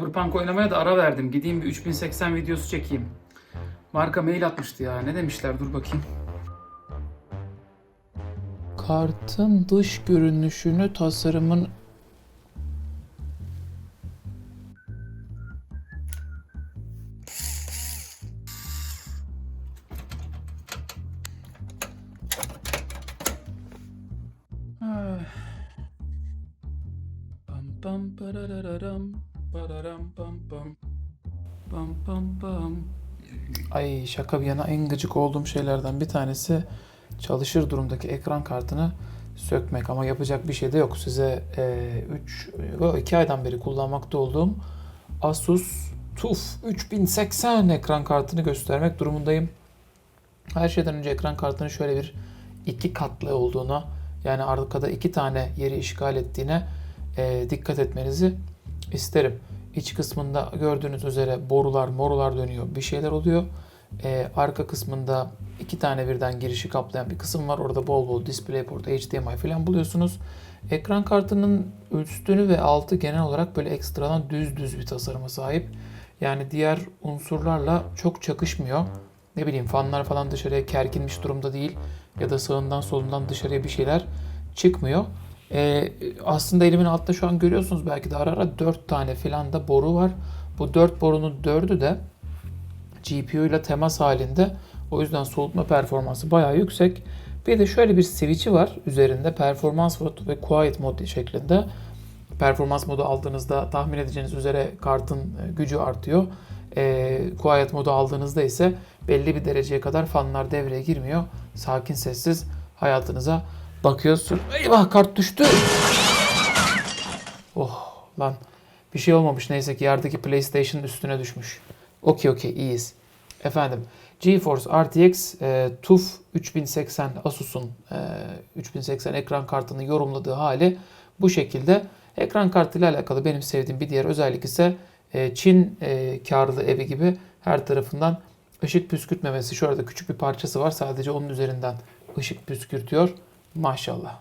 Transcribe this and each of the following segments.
Cyberpunk oynamaya da ara verdim. Gideyim bir 3080 videosu çekeyim. Marka mail atmıştı ya. Ne demişler? Dur bakayım. Kartın dış görünüşünü tasarımın şaka bir yana en gıcık olduğum şeylerden bir tanesi çalışır durumdaki ekran kartını sökmek ama yapacak bir şey de yok. Size 3 2 aydan beri kullanmakta olduğum Asus TUF 3080 ekran kartını göstermek durumundayım. Her şeyden önce ekran kartının şöyle bir iki katlı olduğuna yani arkada iki tane yeri işgal ettiğine e, dikkat etmenizi isterim. İç kısmında gördüğünüz üzere borular morular dönüyor bir şeyler oluyor. E, arka kısmında iki tane birden girişi kaplayan bir kısım var. Orada bol bol DisplayPort, HDMI falan buluyorsunuz. Ekran kartının üstünü ve altı genel olarak böyle ekstradan düz düz bir tasarıma sahip. Yani diğer unsurlarla çok çakışmıyor. Ne bileyim fanlar falan dışarıya kerkinmiş durumda değil. Ya da sağından solundan dışarıya bir şeyler çıkmıyor. Ee, aslında elimin altında şu an görüyorsunuz belki de ara ara 4 tane filan da boru var. Bu 4 borunun 4'ü de GPU ile temas halinde. O yüzden soğutma performansı bayağı yüksek. Bir de şöyle bir switch'i var üzerinde performans mod ve quiet mod şeklinde. Performans modu aldığınızda tahmin edeceğiniz üzere kartın e, gücü artıyor. E, quiet modu aldığınızda ise belli bir dereceye kadar fanlar devreye girmiyor. Sakin sessiz hayatınıza bakıyorsun. Eyvah kart düştü. Oh lan bir şey olmamış neyse ki yerdeki PlayStation'ın üstüne düşmüş. Okey okey iyiyiz. Efendim GeForce RTX e, TUF 3080 Asus'un e, 3080 ekran kartını yorumladığı hali bu şekilde. Ekran kartıyla alakalı benim sevdiğim bir diğer özellik ise e, Çin e, karlı evi gibi her tarafından ışık püskürtmemesi. Şurada küçük bir parçası var. Sadece onun üzerinden ışık püskürtüyor. Maşallah.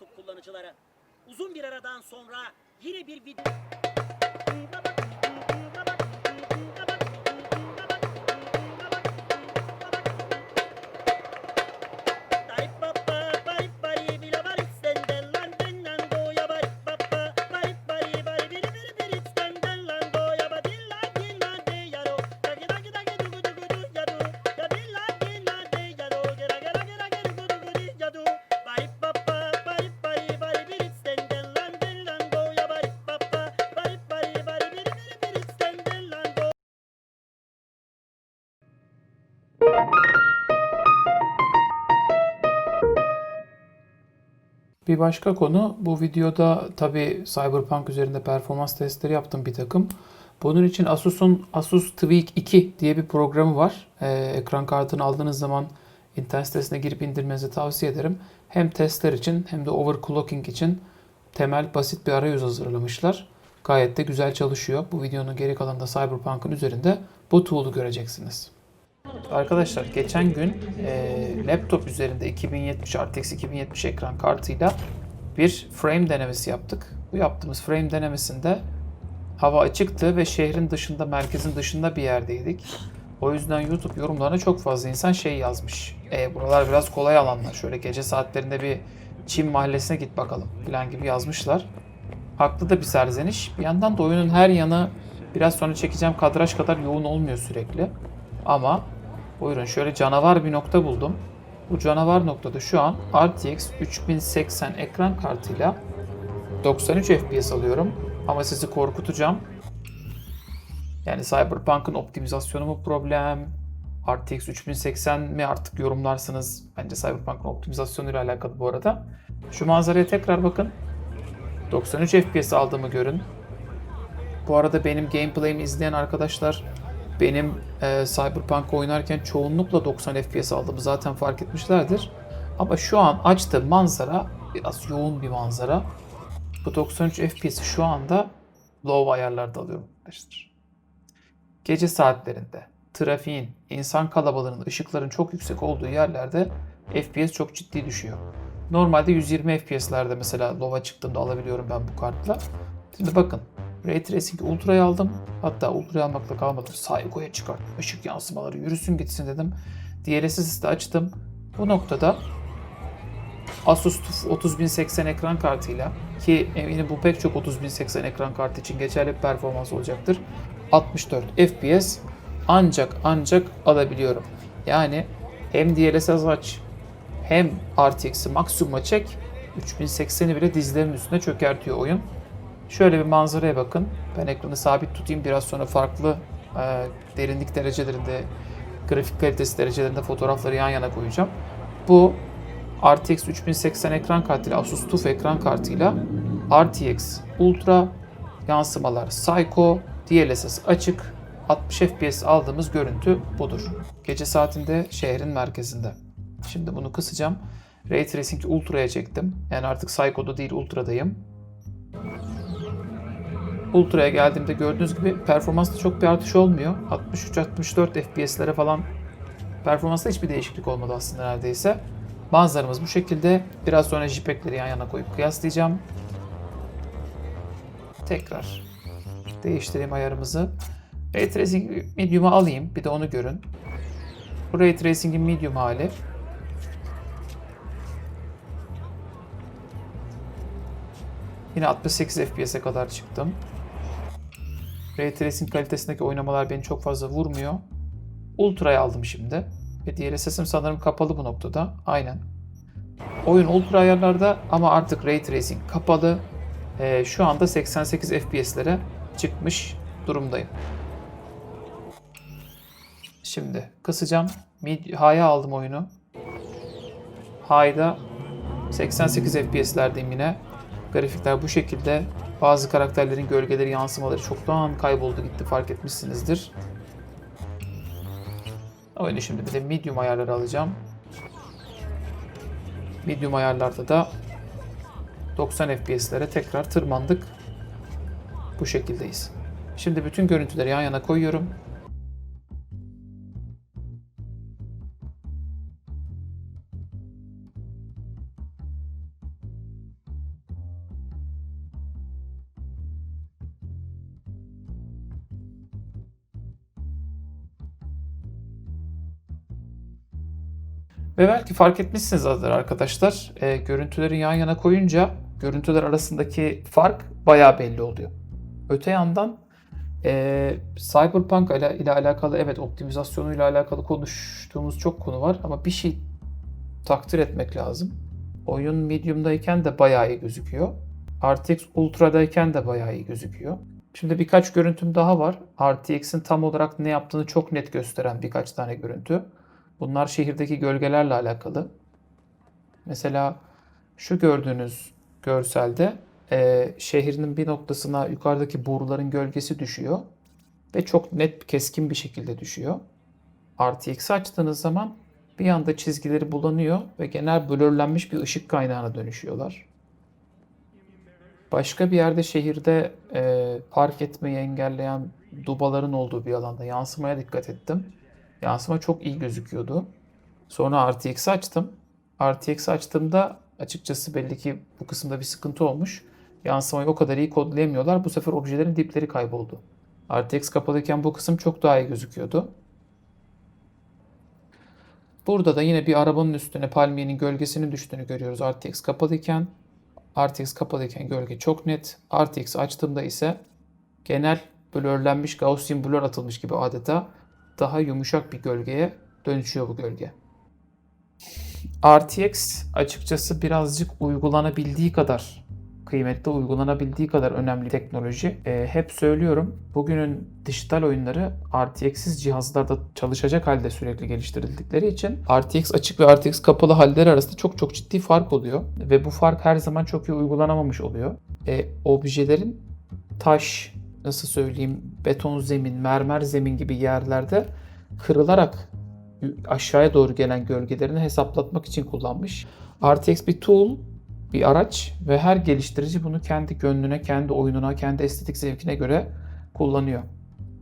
YouTube kullanıcıları. Uzun bir aradan sonra yine bir video... Bir başka konu bu videoda tabi Cyberpunk üzerinde performans testleri yaptım bir takım. Bunun için Asus'un Asus Tweak 2 diye bir programı var. Ee, ekran kartını aldığınız zaman internet sitesine girip indirmenizi tavsiye ederim. Hem testler için hem de overclocking için temel basit bir arayüz hazırlamışlar. Gayet de güzel çalışıyor. Bu videonun geri kalanında Cyberpunk'ın üzerinde bu tool'u göreceksiniz. Arkadaşlar geçen gün e, laptop üzerinde 2070 RTX 2070 ekran kartıyla bir frame denemesi yaptık. Bu yaptığımız frame denemesinde hava açıktı ve şehrin dışında, merkezin dışında bir yerdeydik. O yüzden YouTube yorumlarına çok fazla insan şey yazmış. E, buralar biraz kolay alanlar. Şöyle gece saatlerinde bir Çin mahallesine git bakalım falan gibi yazmışlar. Haklı da bir serzeniş. Bir yandan da oyunun her yanı biraz sonra çekeceğim kadraj kadar yoğun olmuyor sürekli. Ama buyurun şöyle canavar bir nokta buldum. Bu canavar noktada şu an RTX 3080 ekran kartıyla 93 FPS alıyorum. Ama sizi korkutacağım. Yani Cyberpunk'ın optimizasyonu mu problem? RTX 3080 mi artık yorumlarsınız? Bence Cyberpunk'ın optimizasyonuyla alakalı bu arada. Şu manzaraya tekrar bakın. 93 FPS aldığımı görün. Bu arada benim gameplay'imi izleyen arkadaşlar benim e, Cyberpunk oynarken çoğunlukla 90 FPS aldığımı zaten fark etmişlerdir. Ama şu an açtığım manzara biraz yoğun bir manzara. Bu 93 FPS'i şu anda low ayarlarda alıyorum arkadaşlar. Gece saatlerinde trafiğin, insan kalabalığının, ışıkların çok yüksek olduğu yerlerde FPS çok ciddi düşüyor. Normalde 120 FPS'lerde mesela low'a çıktığımda alabiliyorum ben bu kartla. Şimdi bakın Ray Tracing Ultra'yı aldım. Hatta Ultra'yı almakla kalmadım. Psycho'ya çıkarttım. Işık yansımaları yürüsün gitsin dedim. DLSS'i de açtım. Bu noktada Asus TUF 30080 ekran kartıyla ki eminim bu pek çok 30080 ekran kartı için geçerli bir performans olacaktır. 64 FPS ancak ancak alabiliyorum. Yani hem DLSS aç hem RTX'i maksimuma çek 3080'i bile dizlerimin üstüne çökertiyor oyun. Şöyle bir manzaraya bakın. Ben ekranı sabit tutayım. Biraz sonra farklı e, derinlik derecelerinde, grafik kalitesi derecelerinde fotoğrafları yan yana koyacağım. Bu RTX 3080 ekran kartıyla Asus TUF ekran kartıyla RTX Ultra yansımalar Psycho DLSS açık 60 FPS aldığımız görüntü budur. Gece saatinde şehrin merkezinde. Şimdi bunu kısacağım. Ray Tracing Ultra'ya çektim. Yani artık Psycho'da değil Ultra'dayım. Ultra'ya geldiğimde gördüğünüz gibi performansta çok bir artış olmuyor. 63-64 FPS'lere falan performansta hiçbir değişiklik olmadı aslında neredeyse. Manzaramız bu şekilde. Biraz sonra JPEG'leri yan yana koyup kıyaslayacağım. Tekrar değiştireyim ayarımızı. Ray Tracing Medium'a alayım. Bir de onu görün. Bu Ray Tracing'in Medium hali. Yine 68 FPS'e kadar çıktım. Ray Tracing kalitesindeki oynamalar beni çok fazla vurmuyor. Ultra'ya aldım şimdi. Ve DLSS'im sanırım kapalı bu noktada. Aynen. Oyun ultra ayarlarda ama artık Ray Tracing kapalı. Ee, şu anda 88 FPS'lere çıkmış durumdayım. Şimdi kısacağım. High'a aldım oyunu. High'da 88 FPS'lerdeyim yine. Grafikler bu şekilde. Bazı karakterlerin gölgeleri, yansımaları çoktan kayboldu gitti fark etmişsinizdir. Oyunu şimdi bir de medium ayarları alacağım. Medium ayarlarda da 90 FPS'lere tekrar tırmandık. Bu şekildeyiz. Şimdi bütün görüntüleri yan yana koyuyorum. Ve belki fark etmişsinizdir arkadaşlar. E, görüntüleri yan yana koyunca görüntüler arasındaki fark bayağı belli oluyor. Öte yandan e, Cyberpunk ile, ile alakalı evet optimizasyonuyla alakalı konuştuğumuz çok konu var ama bir şey takdir etmek lazım. Oyun medium'dayken de bayağı iyi gözüküyor. RTX Ultra'dayken de bayağı iyi gözüküyor. Şimdi birkaç görüntüm daha var. RTX'in tam olarak ne yaptığını çok net gösteren birkaç tane görüntü. Bunlar şehirdeki gölgelerle alakalı. Mesela şu gördüğünüz görselde e, şehrinin bir noktasına yukarıdaki boruların gölgesi düşüyor. Ve çok net, keskin bir şekilde düşüyor. RTX'i açtığınız zaman bir anda çizgileri bulanıyor ve genel blurlenmiş bir ışık kaynağına dönüşüyorlar. Başka bir yerde şehirde e, park etmeyi engelleyen dubaların olduğu bir alanda yansımaya dikkat ettim. Yansıma çok iyi gözüküyordu. Sonra RTX'i açtım. RTX'i açtığımda açıkçası belli ki bu kısımda bir sıkıntı olmuş. Yansımayı o kadar iyi kodlayamıyorlar. Bu sefer objelerin dipleri kayboldu. RTX kapalıyken bu kısım çok daha iyi gözüküyordu. Burada da yine bir arabanın üstüne palmiyenin gölgesinin düştüğünü görüyoruz RTX kapalıyken. RTX kapalıyken gölge çok net. RTX açtığımda ise genel blurlenmiş Gaussian blur atılmış gibi adeta daha yumuşak bir gölgeye dönüşüyor bu gölge. RTX açıkçası birazcık uygulanabildiği kadar kıymetli, uygulanabildiği kadar önemli teknoloji. Ee, hep söylüyorum bugünün dijital oyunları RTX'siz cihazlarda çalışacak halde sürekli geliştirildikleri için RTX açık ve RTX kapalı halleri arasında çok çok ciddi fark oluyor. Ve bu fark her zaman çok iyi uygulanamamış oluyor. E, objelerin taş, nasıl söyleyeyim beton zemin, mermer zemin gibi yerlerde kırılarak aşağıya doğru gelen gölgelerini hesaplatmak için kullanmış. RTX bir tool bir araç ve her geliştirici bunu kendi gönlüne, kendi oyununa, kendi estetik zevkine göre kullanıyor.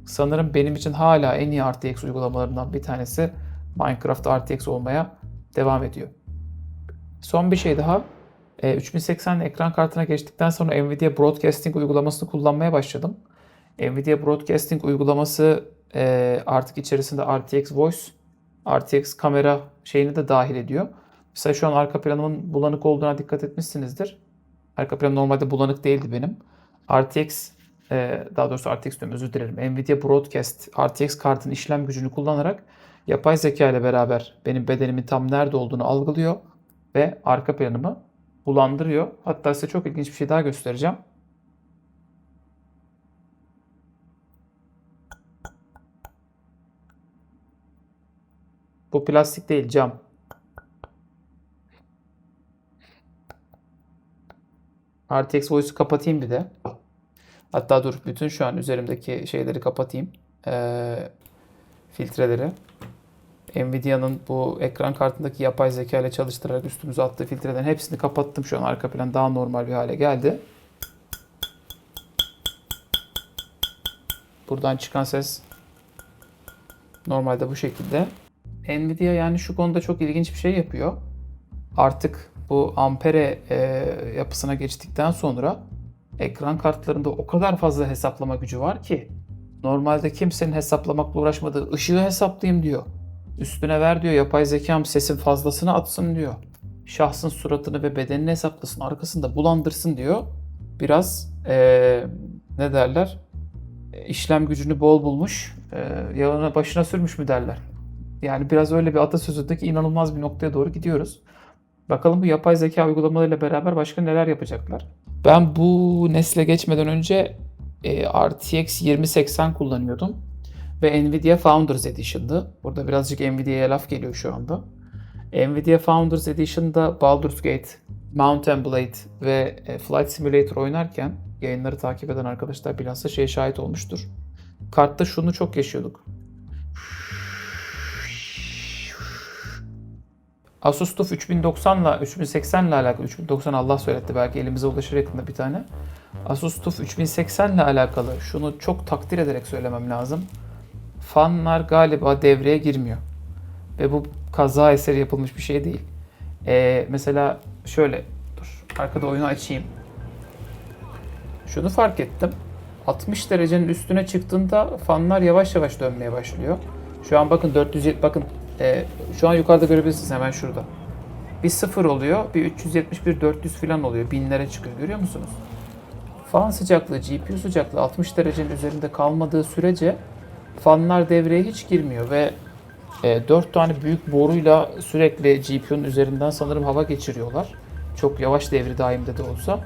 Sanırım benim için hala en iyi RTX uygulamalarından bir tanesi Minecraft RTX olmaya devam ediyor. Son bir şey daha. E, 3080 ekran kartına geçtikten sonra Nvidia Broadcasting uygulamasını kullanmaya başladım. Nvidia Broadcasting uygulaması e, artık içerisinde RTX Voice, RTX kamera şeyini de dahil ediyor. Mesela şu an arka planımın bulanık olduğuna dikkat etmişsinizdir. Arka planım normalde bulanık değildi benim. RTX, e, daha doğrusu RTX diyorum özür dilerim. Nvidia Broadcast RTX kartın işlem gücünü kullanarak yapay zeka ile beraber benim bedenimin tam nerede olduğunu algılıyor ve arka planımı bulandırıyor. Hatta size çok ilginç bir şey daha göstereceğim. Bu plastik değil cam. RTX Voice'u kapatayım bir de. Hatta dur bütün şu an üzerimdeki şeyleri kapatayım. Ee, filtreleri. Nvidia'nın bu ekran kartındaki yapay zeka ile çalıştırarak üstümüze attığı filtrelerin hepsini kapattım. Şu an arka plan daha normal bir hale geldi. Buradan çıkan ses normalde bu şekilde. Nvidia yani şu konuda çok ilginç bir şey yapıyor. Artık bu ampere e, yapısına geçtikten sonra ekran kartlarında o kadar fazla hesaplama gücü var ki normalde kimsenin hesaplamakla uğraşmadığı ışığı hesaplayayım diyor. Üstüne ver diyor yapay zekam sesin fazlasını atsın diyor. Şahsın suratını ve bedenini hesaplasın arkasında bulandırsın diyor. Biraz eee, ne derler E, işlem gücünü bol bulmuş eee yağına başına sürmüş mü derler. Yani biraz öyle bir atasözündeki inanılmaz bir noktaya doğru gidiyoruz. Bakalım bu yapay zeka uygulamalarıyla beraber başka neler yapacaklar. Ben bu nesle geçmeden önce e, RTX 2080 kullanıyordum. Ve Nvidia Founders Edition'dı. Burada birazcık Nvidia'ya laf geliyor şu anda. Nvidia Founders Edition'da Baldur's Gate, Mountain Blade ve e, Flight Simulator oynarken yayınları takip eden arkadaşlar bilhassa şeye şahit olmuştur. Kartta şunu çok yaşıyorduk. Asus TUF 3090 ile 3080 ile alakalı 3090 Allah söyletti belki elimize ulaşır yakında bir tane. Asus TUF 3080 ile alakalı şunu çok takdir ederek söylemem lazım. Fanlar galiba devreye girmiyor. Ve bu kaza eseri yapılmış bir şey değil. Ee, mesela şöyle dur arkada oyunu açayım. Şunu fark ettim. 60 derecenin üstüne çıktığında fanlar yavaş yavaş dönmeye başlıyor. Şu an bakın 470 bakın e, şu an yukarıda görebilirsiniz hemen şurada. Bir sıfır oluyor, bir 371 400 falan oluyor. Binlere çıkıyor görüyor musunuz? Fan sıcaklığı, GPU sıcaklığı 60 derecenin üzerinde kalmadığı sürece fanlar devreye hiç girmiyor ve e, 4 tane büyük boruyla sürekli GPU'nun üzerinden sanırım hava geçiriyorlar. Çok yavaş devri daimde de olsa.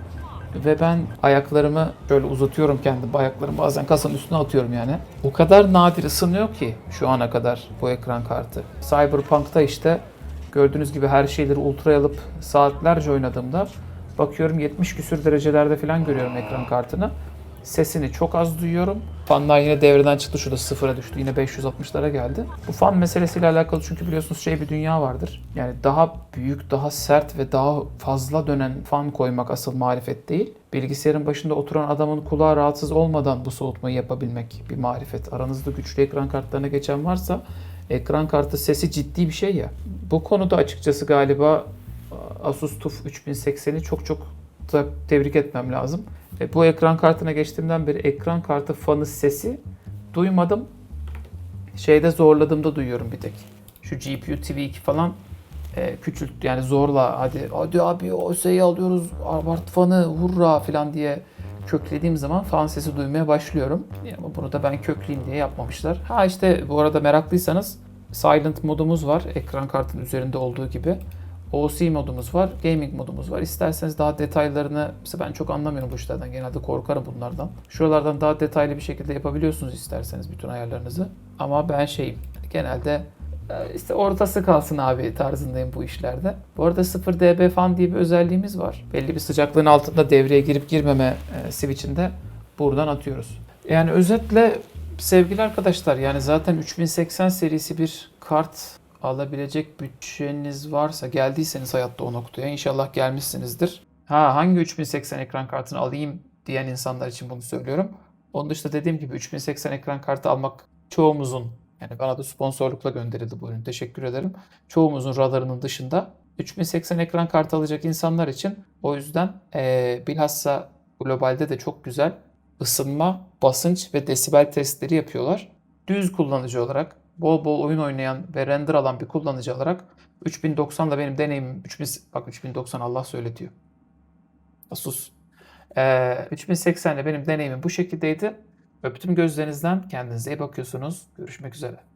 Ve ben ayaklarımı şöyle uzatıyorum kendi ayaklarımı bazen kasanın üstüne atıyorum yani. O kadar nadir ısınıyor ki şu ana kadar bu ekran kartı. Cyberpunk'ta işte gördüğünüz gibi her şeyleri ultraya alıp saatlerce oynadığımda bakıyorum 70 küsür derecelerde falan görüyorum ekran kartını. Sesini çok az duyuyorum. Fanlar yine devreden çıktı. Şurada sıfıra düştü. Yine 560'lara geldi. Bu fan meselesiyle alakalı çünkü biliyorsunuz şey bir dünya vardır. Yani daha büyük, daha sert ve daha fazla dönen fan koymak asıl marifet değil. Bilgisayarın başında oturan adamın kulağı rahatsız olmadan bu soğutmayı yapabilmek bir marifet. Aranızda güçlü ekran kartlarına geçen varsa ekran kartı sesi ciddi bir şey ya. Bu konuda açıkçası galiba Asus TUF 3080'i çok çok da tebrik etmem lazım. E, bu ekran kartına geçtiğimden beri ekran kartı fanı sesi duymadım. Şeyde zorladığımda duyuyorum bir tek. Şu GPU TV2 falan e, küçült yani zorla hadi hadi abi o şeyi alıyoruz abart fanı hurra falan diye köklediğim zaman fan sesi duymaya başlıyorum. Ya, Ama bunu da ben kökleyeyim diye yapmamışlar. Ha işte bu arada meraklıysanız silent modumuz var ekran kartının üzerinde olduğu gibi. OC modumuz var, gaming modumuz var. İsterseniz daha detaylarını, mesela ben çok anlamıyorum bu işlerden. Genelde korkarım bunlardan. Şuralardan daha detaylı bir şekilde yapabiliyorsunuz isterseniz bütün ayarlarınızı. Ama ben şeyim, genelde e, işte ortası kalsın abi tarzındayım bu işlerde. Bu arada 0 dB fan diye bir özelliğimiz var. Belli bir sıcaklığın altında devreye girip girmeme e, switch'inde buradan atıyoruz. Yani özetle sevgili arkadaşlar yani zaten 3080 serisi bir kart alabilecek bütçeniz varsa geldiyseniz hayatta o noktaya inşallah gelmişsinizdir. Ha hangi 3080 ekran kartını alayım diyen insanlar için bunu söylüyorum. Onun dışında dediğim gibi 3080 ekran kartı almak çoğumuzun yani bana da sponsorlukla gönderildi bu ürün. Teşekkür ederim. Çoğumuzun radarının dışında 3080 ekran kartı alacak insanlar için o yüzden eee bilhassa globalde de çok güzel ısınma, basınç ve desibel testleri yapıyorlar. Düz kullanıcı olarak, bol bol oyun oynayan ve render alan bir kullanıcı olarak 3090 ile benim deneyimim 3000, bak 3090 Allah söyletiyor. Sus. Ee, 3080 ile benim deneyimim bu şekildeydi. Öptüm gözlerinizden. Kendinize iyi bakıyorsunuz. Görüşmek üzere.